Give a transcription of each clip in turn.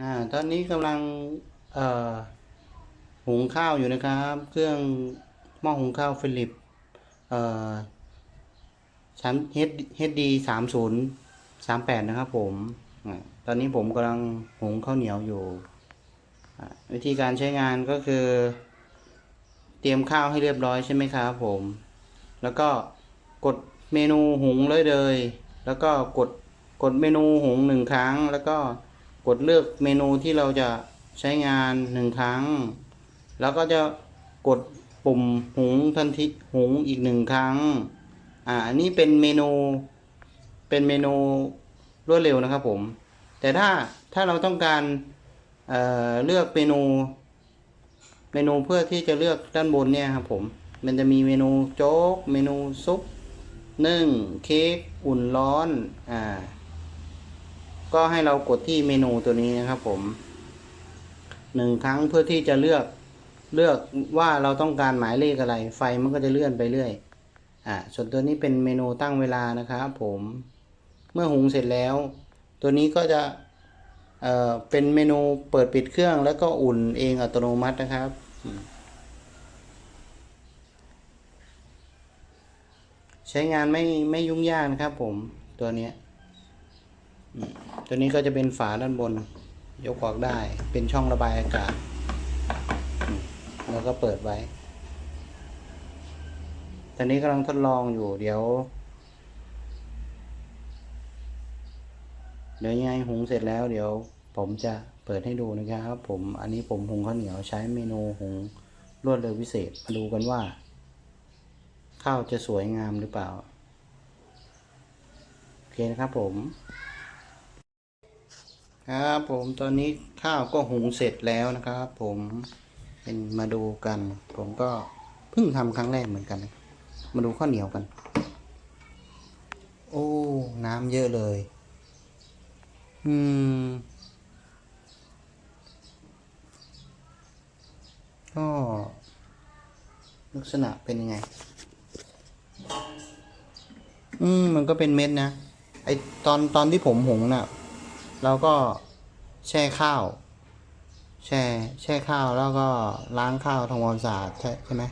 อ่าตอนนี้กำลังเอ่อหุงข้าวอยู่นะครับ เครื่องหม้อหุงข้าวฟิลิปเอ่อชั้น HD สามศูนย์สามแปดนะครับผมอ่าตอนนี้ผมกำลังหุงข้าวเหนียวอยู่อ่าวิธีการใช้งานก็คือ เตรียมข้าวให้เรียบร้อยใช่ไหมครับผม แล้วก็กดเมนูหุงเลยเลย แล้วก็กดกดเมนูหุงหนึ่งครั้งแล้วก็ กดเลือกเมนูที่เราจะใช้งานหนึ่งครั้ง แล้วก็จะกดปุ่มหุงทันทีหุงอีกหนึ่งครั้ง อ่าอันนี้เป็นเมนู เป็นเมนูรวดเร็วนะครับผม แต่ถ้าถ้าเราต้องการเเลือกเมนู เมนูเพื่อที่จะเลือกด้านบนเนี่ยครับผม มันจะมีเมนูโจ๊ก เมนูซุปนึ่งเค้กอุ่นร้อน อ่า ก็ให้เรากดที่เมนูตัวนี้นะครับผมหนึ่งครั้งเพื่อที่จะเลือกเลือกว่าเราต้องการหมายเลขอะไร ไฟมันก็จะเลื่อนไปเรื่อย อ่า ส่วนตัวนี้เป็นเมนูตั้งเวลานะครับผม เมื่อหุงเสร็จแล้ว ตัวนี้ก็จะเอ่อเป็นเมนูเปิดปิดเครื่อง แล้วก็อุ่นเองอัตโนมัตินะครับ ใช้งานไม่ไม่ยุ่งยากนะครับผมตัวเนี้ย ตัวนี้ก็จะเป็นฝาด้านบน ยกออกได้ เป็นช่องระบายอากาศ แล้วก็เปิดไว้ ตอนนี้กำลังทดลองอยู่เดี๋ยว เดี๋ยวยังไงหุงเสร็จแล้ว เดี๋ยวผมจะเปิดให้ดูนะครับ ผมอันนี้ผมหุงข้าวเหนียวใช้เมนูหุงรวดเร็วพิเศษมาดูกันว่า ข้าวจะสวยงามหรือเปล่า โอเคนะครับผม ครับผมตอนนี้ข้าวก็หุงเสร็จแล้วนะครับ ผมเป็นมาดูกัน ผมก็เพิ่งทำครั้งแรกเหมือนกันนะมาดูข้าวเหนียวกัน โอ้ น้ำเยอะเลย อืมก็ลักษณะเป็นยังไง อืม มันก็เป็นเม็ดนะ ไอตอนตอนที่ผมหุงน่ะ เราก็แช่ข้าว แช่แช่ข้าวแล้วก็ล้างข้าวทำความสะอาดใช่ไหม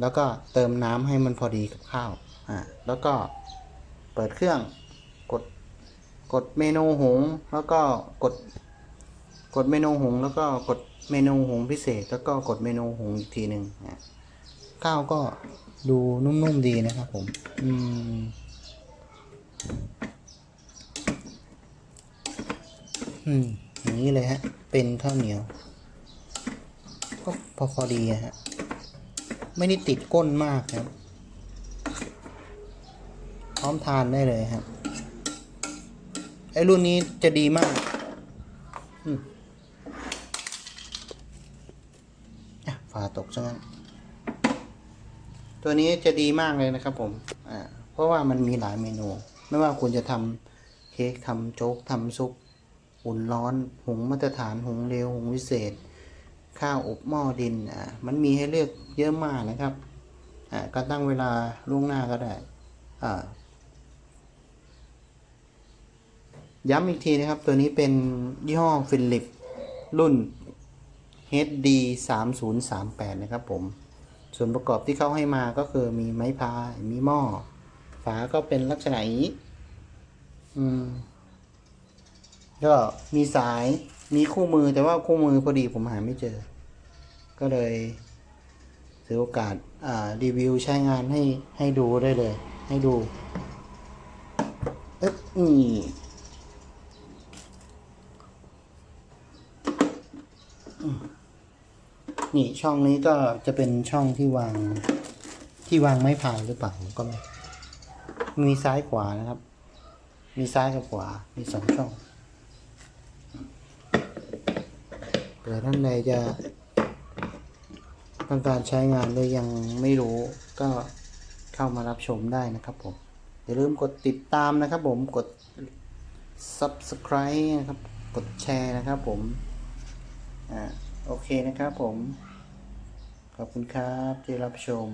แล้วก็เติมน้ำให้มันพอดีกับข้าวอ่าแล้วก็เปิดเครื่องกดกดเมนูหุงแล้วก็กดกดเมนูหุงแล้วก็กดเมนูหุงพิเศษ แล้วก็กดเมนูหุงอีกทีหนึ่งนะข้าวก็ดูนุ่มๆดีนะครับผม อืม อืมอย่างนี้เลยฮะ เป็นข้าวเหนียว ก็พอพอดีฮะ ไม่ได้ติดก้นมากครับ พร้อมทานได้เลยครับ ไอ้รุ่นนี้จะดีมากอืมอะฝาตกซะงั้น ตัวนี้จะดีมากเลยนะครับผม อ่า เพราะว่ามันมีหลายเมนู ไม่ว่าคุณจะทำเค้กทำโจ๊กทำซุป อุ่นร้อน หุงมาตรฐาน หุงเร็ว หุงวิเศษ ข้าวอบหม้อดิน อ่า มันมีให้เลือกเยอะมากนะครับ อ่า ก็ตั้งเวลาล่วงหน้าก็ได้ อ่า ย้ำอีกทีนะครับ ตัวนี้เป็นยี่ห้อฟิลิปรุ่น HD 3 0 3 8นะครับผม ส่วนประกอบที่เขาให้มาก็คือมีไม้พาย มีหม้อ ฝาก็เป็นลักษณะนี้ อืม ก็มีสายมีคู่มือแต่ว่าคู่มือพอดีผมหาไม่เจอ ก็เลยถือโอกาสรีวิวใช้งานให้ให้ดูได้เลย ให้ดูเอ๊ะนี่นี่ช่องนี้ก็จะเป็นช่องที่วางที่วางไม้พายหรือเปล่าผมก็ไม่มีซ้ายขวานะครับ มีซ้ายกับขวา มีสองช่อง เผื่อท่านใดจะต้องการใช้งานโดยยังไม่รู้ก็เข้ามารับชมได้นะครับผม อย่าลืมกดติดตามนะครับผมกด subscribe นะครับ กดแชร์นะครับผม อ่า โอเคนะครับผม ขอบคุณครับที่รับชม